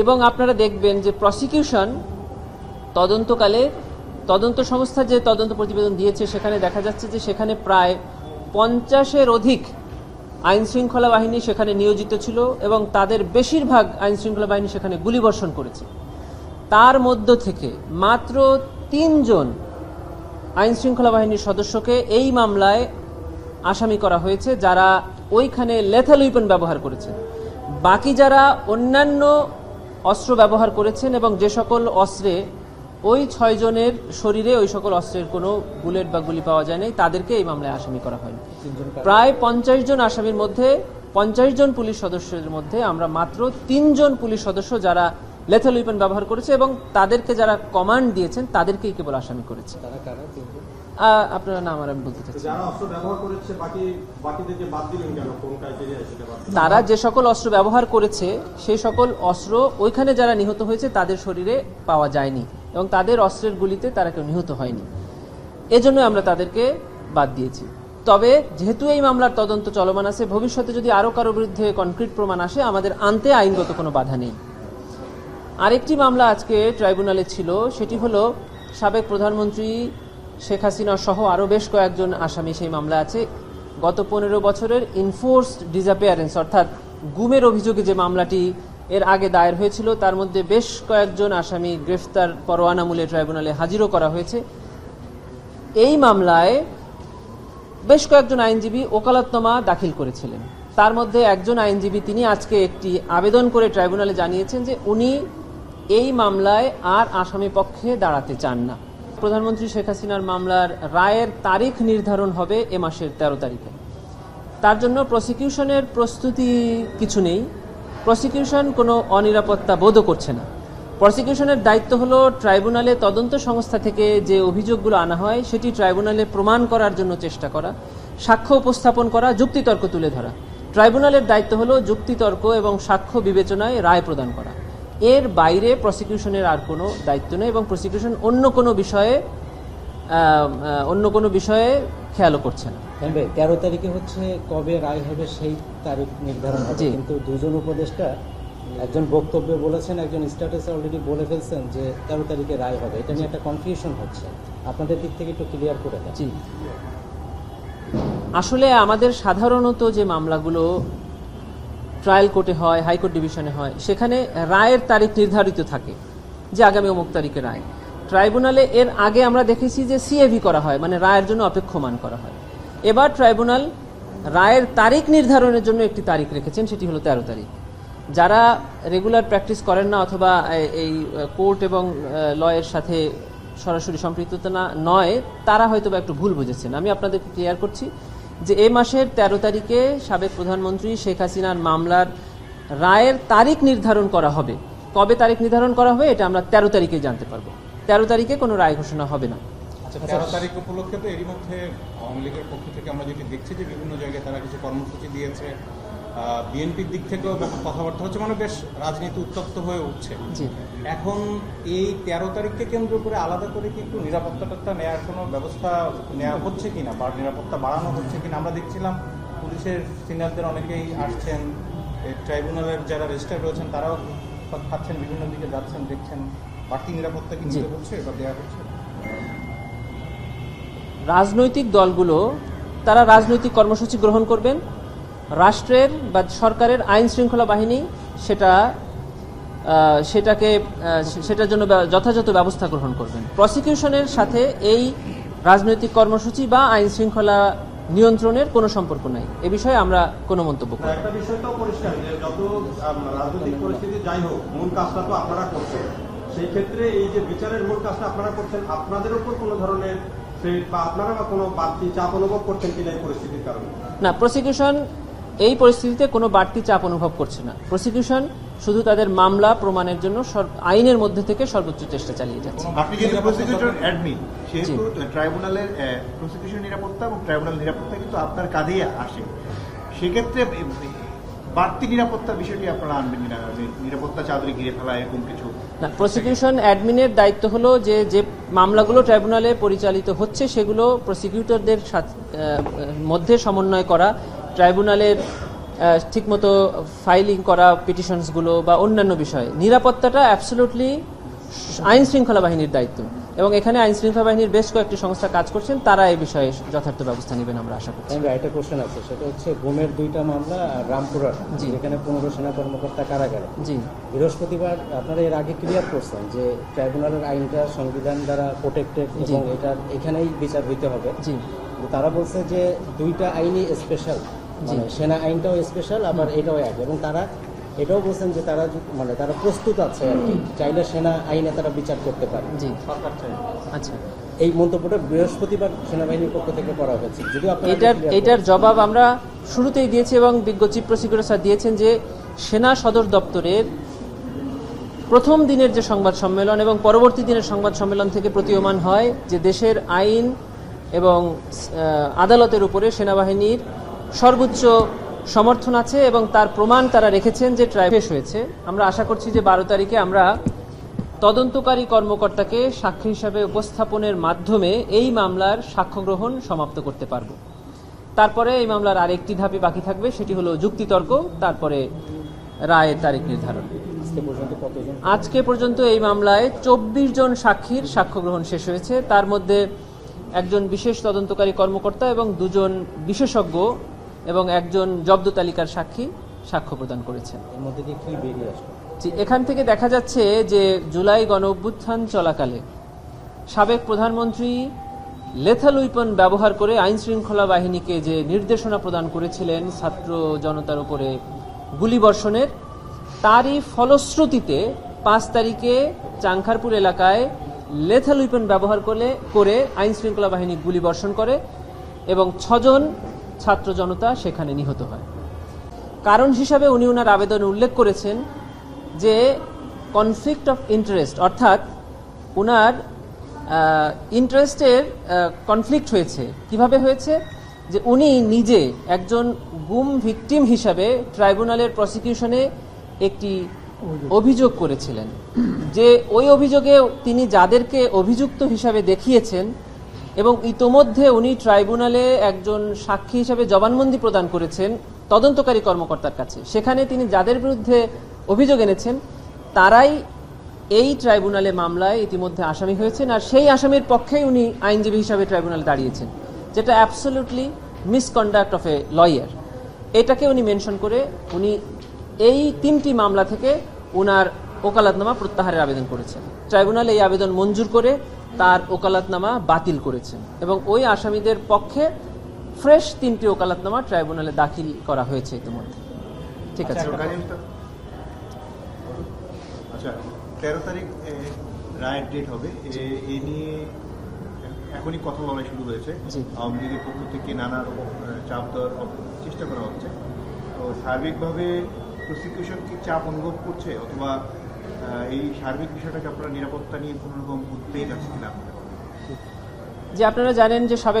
এবং আপনারা দেখবেন যে প্রসিকিউশন তদন্তকালে তদন্ত সংস্থা যে তদন্ত প্রতিবেদন দিয়েছে, সেখানে দেখা যাচ্ছে যে সেখানে প্রায় পঞ্চাশের অধিক আইন শৃঙ্খলা বাহিনী সেখানে নিয়োজিত ছিল এবং তাদের বেশিরভাগ আইন শৃঙ্খলা বাহিনী সেখানে গুলিবর্ষণ করেছে। তার মধ্য থেকে মাত্র তিনজন আইন শৃঙ্খলা বাহিনীর সদস্যকে এই মামলায় আসামি করা হয়েছে, যারা ওইখানে লেথাল উইপন ব্যবহার করেছেন বাকি যারা অন্যান্য অস্ত্র ব্যবহার করেছেন এবং যে সকল অস্ত্রে ওই ছয়জনের শরীরে ওই সকল অস্ত্রের কোনো বুলেট বা গুলি পাওয়া যায়নি তাদেরকে এই মামলায় আসামি করা হয়নি। প্রায় পঞ্চাশ জন আসামির মধ্যে পঞ্চাশ জন পুলিশ সদস্যের মধ্যে আমরা মাত্র তিনজন পুলিশ সদস্য যারা লেথাল উইপন ব্যবহার করেছে এবং তাদেরকে যারা কমান্ড দিয়েছেন তাদেরকেই কেবল আসামি করেছে। আপনারা নাম আর আমি বলতে চাচ্ছি? তারা যে সকল অস্ত্র ব্যবহার করেছে সেই সকল অস্ত্র ওইখানে যারা নিহত হয়েছে তাদের শরীরে পাওয়া যায়নি এবং তাদের অস্ত্রের গুলিতে তারা কেউ নিহত হয়নি। এজন্য আমরা তাদেরকে বাদ দিয়েছি। তবে যেহেতু এই মামলার তদন্ত চলমান আছে ভবিষ্যতে যদি আরও কারও বিরুদ্ধে কনক্রিট প্রমাণ আসে আমাদের আনতে আইনগত কোনো বাধা নেই। আরেকটি মামলা আজকে ট্রাইব্যুনালে ছিল সেটি হলো সাবেক প্রধানমন্ত্রী শেখ হাসিনা সহ আরও বেশ কয়েকজন আসামি সেই মামলা আছে। গত পনেরো বছরের ইনফোর্সড ডিসঅ্যাপিয়ারেন্স অর্থাৎ গুমের অভিযোগে যে মামলাটি এর আগে দায়ের হয়েছিল, তার মধ্যে বেশ কয়েকজন আসামি গ্রেফতার পরোয়ানামূলে ট্রাইব্যুনালে হাজিরও করা হয়েছে। এই মামলায় বেশ কয়েকজন আইনজীবী ওকালতনামা দাখিল করেছিলেন। তার মধ্যে একজন আইনজীবী তিনি আজকে একটি আবেদন করে ট্রাইব্যুনালে জানিয়েছেন যে উনি এই মামলায় আর আসামি পক্ষে দাঁড়াতে চান না। প্রধানমন্ত্রী শেখ হাসিনার মামলার রায়ের তারিখ নির্ধারণ হবে এ মাসের তেরো তারিখে। তার জন্য প্রসিকিউশনের প্রস্তুতি কিছু নেই। প্রসিকিউশন কোনো অনিরাপত্তা বোধও করছে না। প্রসিকিউশনের দায়িত্ব হলো ট্রাইব্যুনালে তদন্ত সংস্থা থেকে যে অভিযোগগুলো আনা হয়, সেটি ট্রাইব্যুনালে প্রমাণ করার জন্য চেষ্টা করা, সাক্ষ্য উপস্থাপন করা, যুক্তিতর্ক তুলে ধরা। ট্রাইব্যুনালের দায়িত্ব হলো যুক্তিতর্ক এবং সাক্ষ্য বিবেচনায় রায় প্রদান করা। এর বাইরে প্রসিকিউশনের আর কোনো দায়িত্ব নেই এবং প্রসিকিউশন অন্য কোনো বিষয়ে অন্য কোনো বিষয়ে খেয়ালও করছে না। তেরো তারিখে হচ্ছে কবে রায় হবে সেই তারিখ নির্ধারণ হবে। কিন্তু দুজন উপদেষ্টা একজন বক্তব্যে বলেছেন একজন স্ট্যাটাসে অলরেডি বলে ফেলছেন যে তেরো তারিখে রায় হবে। এটা নিয়ে একটা কনফিউশন হচ্ছে। আপনাদের দিক থেকে একটু ক্লিয়ার করে দেন। আসলে আমাদের সাধারণত যে মামলাগুলো ট্রায়াল কোর্টে হয় হাইকোর্ট ডিভিশনে হয়, সেখানে রায়ের তারিখ নির্ধারিত থাকে যে আগামী অমুক তারিখে রায়। ট্রাইব্যুনালে এর আগে আমরা দেখেছি যে সিএভি করা হয় মানে রায়ের জন্য অপেক্ষমান করা হয়। এবার ট্রাইব্যুনাল রায়ের তারিখ নির্ধারণের জন্য একটি তারিখ রেখেছেন, সেটি হলো তেরো তারিখ। যারা রেগুলার প্র্যাকটিস করেন না অথবা এই কোর্ট এবং লয়ের সাথে সরাসরি সম্পৃক্ততা না নয়, তারা হয়তো একটু ভুল বুঝেছেন। আমি আপনাদেরকে ক্লিয়ার করছি যে এ মাসের তেরো তারিখে সাবেক প্রধানমন্ত্রী শেখ হাসিনার মামলার রায়ের তারিখ নির্ধারণ করা হবে। কবে তারিখ নির্ধারণ করা হবে এটা আমরা তেরো তারিখে জানতে পারব। তেরো তারিখে কোনো রায় ঘোষণা হবে না। আচ্ছা উপলক্ষে তো এরই মধ্যে আওয়ামী লীগের পক্ষ থেকে আমরা যেটি দেখছি যে বিভিন্ন জায়গায় তারা কিছু কর্মসূচি দিয়েছে। বিএনপির দিক থেকেও কথাবার্তা হচ্ছে মানে বেশ রাজনীতি উত্তপ্ত হয়ে উঠছে। এখন এই তেরো তারিখকে কেন্দ্র করে আলাদা করে কি একটু নিরাপত্তাটা নেওয়ার কোনো ব্যবস্থা নেওয়া হচ্ছে কিনা বা নিরাপত্তা বাড়ানো হচ্ছে কিনা? আমরা দেখছিলাম পুলিশের সিনিয়রদের অনেকেই আসছেন ট্রাইব্যুনালের যারা রেজিস্টার রয়েছেন তারাও খাচ্ছেন বিভিন্ন দিকে যাচ্ছেন দেখছেন। বাড়তি নিরাপত্তা কি। নিতে হচ্ছে বা দেওয়া হচ্ছে? রাজনৈতিক দলগুলো তারা রাজনৈতিক কর্মসূচি গ্রহণ করবেন? রাষ্ট্রের বা সরকারের আইন শৃঙ্খলা বাহিনী সেটা সেটাকে সেটার জন্য যথাযথ ব্যবস্থা গ্রহণ করবেন। প্রসিকিউশনের সাথে এই রাজনৈতিক কর্মসূচি বা আইন শৃঙ্খলা নিয়ন্ত্রণের কোনো সম্পর্ক নাই। এ বিষয়ে আমরা কোনো মন্তব্য করি। একটা বিষয়টাও পরিষ্কার যে যত রাজনৈতিক পরিস্থিতি যাই হোক মূল কাজটা তো আপনারা করছেন। সেই ক্ষেত্রে এই যে বিচারের মূল কাজটা আপনারা করছেন আপনাদের উপর কোনো ধরনের বা আপনারা বা কোনো বাড়তি চাপ অনুভব করছেন কিনা এই পরিস্থিতির কারণে? না প্রসিকিউশন এই পরিস্থিতিতে কোনো বাড়তি চাপ অনুভব করছে না। প্রসিকিউশন শুধু তাদের মামলা প্রমাণের জন্য আইনের মধ্যে থেকে সর্বোচ্চ চেষ্টা চালিয়ে যাচ্ছে। আপনি যেহেতু প্রসিকিউটর অ্যাডমিন সেহেতু ট্রাইব্যুনালের প্রসিকিউশন নিরাপত্তা এবং ট্রাইব্যুনাল নিরাপত্তা কিন্তু আপনার কাঁধেই আসে। সেক্ষেত্রে বাড়তি নিরাপত্তার বিষয়টি আপনারা আনবেন নিরাপত্তা চাদরে ঘিরে ফেলা এরকম কিছু? না প্রসিকিউশন অ্যাডমিনের দায়িত্ব হলো যে যে মামলাগুলো ট্রাইব্যুনালে পরিচালিত হচ্ছে সেগুলো প্রসিকিউটরদের সাথ- মধ্যে সমন্বয় করা ট্রাইব্যুনালের ঠিকমতো ফাইলিং করা পিটিশনসগুলো বা অন্যান্য বিষয়ে নিরাপত্তাটা অ্যাবসলুটলি আইন শৃঙ্খলা বাহিনীর দায়িত্ব। এবং এখানে আইন শৃঙ্খলা বাহিনীর বেশ কয়েকটি সংস্থা কাজ করছেন তারা এই বিষয়ে যথার্থ ব্যবস্থা নেবেন আমরা আশা করছি। একটা কোশ্চেন আছে সেটা হচ্ছে গুমের দুইটা মামলা রামপুরার জি। এখানে পনেরো সেনা কর্মকর্তা কারাগারে। জি। বৃহস্পতিবার আপনারা এর আগে ক্লিয়ার করছেন যে ট্রাইব্যুনালের আইনটা সংবিধান দ্বারা প্রোটেক্টেড। এবং এটা এখানেই বিচার হইতে হবে। জি। তারা বলছে যে দুইটা আইনই স্পেশাল মানে সেনা আইনটাও স্পেশাল আবার এটাও এক। এবং তারা এটাও বলছেন যে তারা মানে তারা প্রস্তুত আছে আর কি। চাইলে সেনা আইনে তারা বিচার করতে পারে। জি। আচ্ছা। এই মন্তব্যটা বৃহস্পতিবার সেনাবাহিনীর পক্ষ থেকে করা হয়েছে। যদিও এটার এটার জবাব আমরা শুরুতেই দিয়েছি এবং বিজ্ঞ চিফ প্রসিকিউটর স্যার দিয়েছেন যে সেনা সদর দপ্তরের প্রথম দিনের যে সংবাদ সম্মেলন এবং পরবর্তী দিনের সংবাদ সম্মেলন থেকে প্রতীয়মান হয় যে দেশের আইন এবং আদালতের উপরে সেনাবাহিনীর সর্বোচ্চ সমর্থন আছে এবং তার প্রমাণ তারা রেখেছেন যে ট্রাই শেষ হয়েছে। আমরা আশা করছি যে বারো তারিখে আমরা তদন্তকারী কর্মকর্তাকে সাক্ষী হিসাবে উপস্থাপনের মাধ্যমে এই মামলার সাক্ষ্য গ্রহণ সমাপ্ত করতে পারব। তারপরে এই মামলার আরেকটি ধাপে বাকি থাকবে সেটি হলো যুক্তিতর্ক তারপরে রায়ের তারিখ নির্ধারণ। আজকে পর্যন্ত আজকে পর্যন্ত এই মামলায় চব্বিশ জন সাক্ষীর সাক্ষ্য গ্রহণ শেষ হয়েছে। তার মধ্যে একজন বিশেষ তদন্তকারী কর্মকর্তা এবং দুজন বিশেষজ্ঞ এবং একজন জব্দ তালিকার সাক্ষী সাক্ষ্য প্রদান করেছেন। এর মধ্যে কি বেরিয়ে আসলো? এখান থেকে দেখা যাচ্ছে যে জুলাই গণ অভ্যুত্থান চলাকালে সাবেক প্রধানমন্ত্রী লেথাল উইপন ব্যবহার করে আইন শৃঙ্খলা বাহিনীকে যে নির্দেশনা প্রদান করেছিলেন ছাত্র জনতার উপরে গুলিবর্ষণের তারই ফলশ্রুতিতে পাঁচ তারিখে চাংখারপুর এলাকায় লেথাল উইপন ব্যবহার করে করে আইন শৃঙ্খলা বাহিনী গুলিবর্ষণ করে এবং ছজন ছাত্র জনতা সেখানে নিহত হয়। কারণ হিসাবে উনি ওনার আবেদনে উল্লেখ করেছেন যে কনফ্লিক্ট অফ ইন্টারেস্ট অর্থাৎ উনার ইন্টারেস্টের কনফ্লিক্ট হয়েছে। কীভাবে হয়েছে? যে উনি নিজে একজন গুম ভিকটিম হিসাবে ট্রাইব্যুনালের প্রসিকিউশনে একটি অভিযোগ করেছিলেন। যে ওই অভিযোগে তিনি যাদেরকে অভিযুক্ত হিসাবে দেখিয়েছেন এবং ইতোমধ্যে উনি ট্রাইব্যুনালে একজন সাক্ষী হিসেবে জবানবন্দি প্রদান করেছেন তদন্তকারী কর্মকর্তার কাছে। সেখানে তিনি যাদের বিরুদ্ধে অভিযোগ এনেছেন, তারাই এই ট্রাইব্যুনালে মামলায় ইতিমধ্যে আসামি হয়েছেন আর সেই আসামির পক্ষেই উনি আইনজীবী হিসাবে ট্রাইব্যুনালে দাঁড়িয়েছেন, যেটা absolutely misconduct of a lawyer এটাকে উনি মেনশন করে উনি এই তিনটি মামলা থেকে উনার ওকালাতনামা প্রত্যাহারের আবেদন করেছেন। ট্রাইব্যুনাল এই আবেদন মঞ্জুর করে তার ওকালাতনামা বাতিল করেছেন এবং ওই আসামিদের পক্ষে ফ্রেশ তিনটি ওকালাতনামা ট্রাইব্যুনালে দাখিল করা হয়েছে ইতিমধ্যে। ঠিক আছে। আচ্ছা, উস্তাদ। আচ্ছা তেরো তারিখ রায়ের ডেট হবে। এ- নিয়ে এখনই কথা লড়াই শুরু হয়েছে। জি। আওয়ামী লীগের পক্ষ থেকে নানা রকম চাপ দেওয়ার চেষ্টা করা হচ্ছে। তো সার্বিকভাবে প্রসিকিউশন কি চাপ অনুভব করছে? অথবা এই সার্বিক বিষয়টাকে আপনারা নিরাপত্তা নিয়ে কোনো রকম উদ্বেগ আছে কিনা? যে আপনারা জানেন যে সাবেক